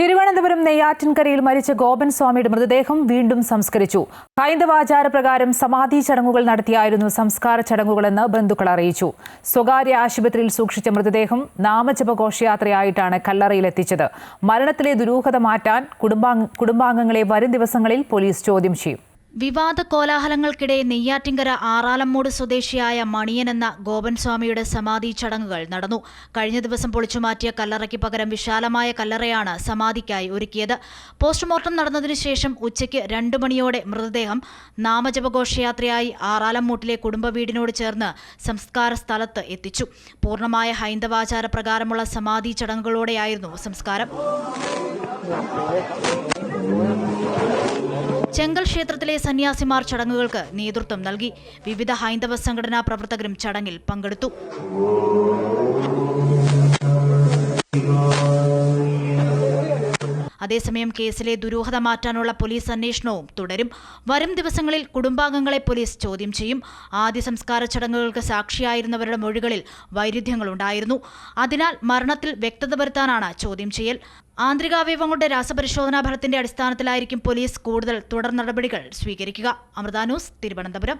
തിരുവനന്തപുരം നെയ്യാറ്റിൻകരയിൽ മരിച്ച ഗോപൻ സ്വാമിയുടെ മൃതദേഹം വീണ്ടും സംസ്കരിച്ചു. ഹൈന്ദവാചാരപ്രകാരം സമാധി ചടങ്ങുകൾ നടത്തിയായിരുന്നു സംസ്കാര ചടങ്ങുകളെന്ന് ബന്ധുക്കൾ അറിയിച്ചു. സ്വകാര്യ ആശുപത്രിയിൽ സൂക്ഷിച്ച മൃതദേഹം നാമജപ ഘോഷയാത്രയായിട്ടാണ് കല്ലറയിലെത്തിച്ചത്. മരണത്തിലെ ദുരൂഹത മാറ്റാൻ കുടുംബാംഗങ്ങളെ വരും ദിവസങ്ങളിൽ പോലീസ് ചോദ്യം ചെയ്യും. വിവാദ കോലാഹലങ്ങൾക്കിടെ നെയ്യാറ്റിങ്കര ആറാലമ്മൂട് സ്വദേശിയായ മണിയൻ എന്ന ഗോപൻ സ്വാമിയുടെ സമാധി ചടങ്ങുകൾ നടന്നു. കഴിഞ്ഞ ദിവസം പൊളിച്ചുമാറ്റിയ കല്ലറയ്ക്ക് പകരം വിശാലമായ കല്ലറയാണ് സമാധിക്കായി ഒരുക്കിയത്. പോസ്റ്റ്മോർട്ടം നടന്നതിനു ശേഷം ഉച്ചയ്ക്ക് രണ്ടു മണിയോടെ മൃതദേഹം നാമജപഘോഷയാത്രയായി ആറാലമ്മൂട്ടിലെ കുടുംബ വീടിനോട് ചേർന്ന് സംസ്കാര സ്ഥലത്ത് എത്തിച്ചു. പൂർണമായ ഹൈന്ദവാചാര പ്രകാരമുള്ള സമാധി ചടങ്ങുകളോടെയായിരുന്നു സംസ്കാരം. ചെങ്കൽ ക്ഷേത്രത്തിലെ സന്യാസിമാർ ചടങ്ങുകൾക്ക് നേതൃത്വം നൽകി. വിവിധ ഹൈന്ദവ സംഘടനാ പ്രവർത്തകരും ചടങ്ങിൽ പങ്കെടുത്തു. അതേസമയം കേസിലെ ദുരൂഹത മാറ്റാനുള്ള പോലീസ് അന്വേഷണവും തുടരും. വരും ദിവസങ്ങളിൽ കുടുംബാംഗങ്ങളെ പോലീസ് ചോദ്യം ചെയ്യും. ആദ്യ സംസ്കാര ചടങ്ങുകൾക്ക് സാക്ഷിയായിരുന്നവരുടെ മൊഴികളിൽ വൈരുദ്ധ്യങ്ങളുണ്ടായിരുന്നു. അതിനാൽ മരണത്തിൽ വ്യക്തത വരുത്താനാണ് ചോദ്യം ചെയ്യൽ. ആന്തരികാവയവങ്ങളുടെ രാസപരിശോധനാ ഫലത്തിന്റെ അടിസ്ഥാനത്തിലായിരിക്കും പോലീസ് കൂടുതൽ തുടർ നടപടികൾ സ്വീകരിക്കുക. അമൃത ന്യൂസ് തിരുവനന്തപുരം.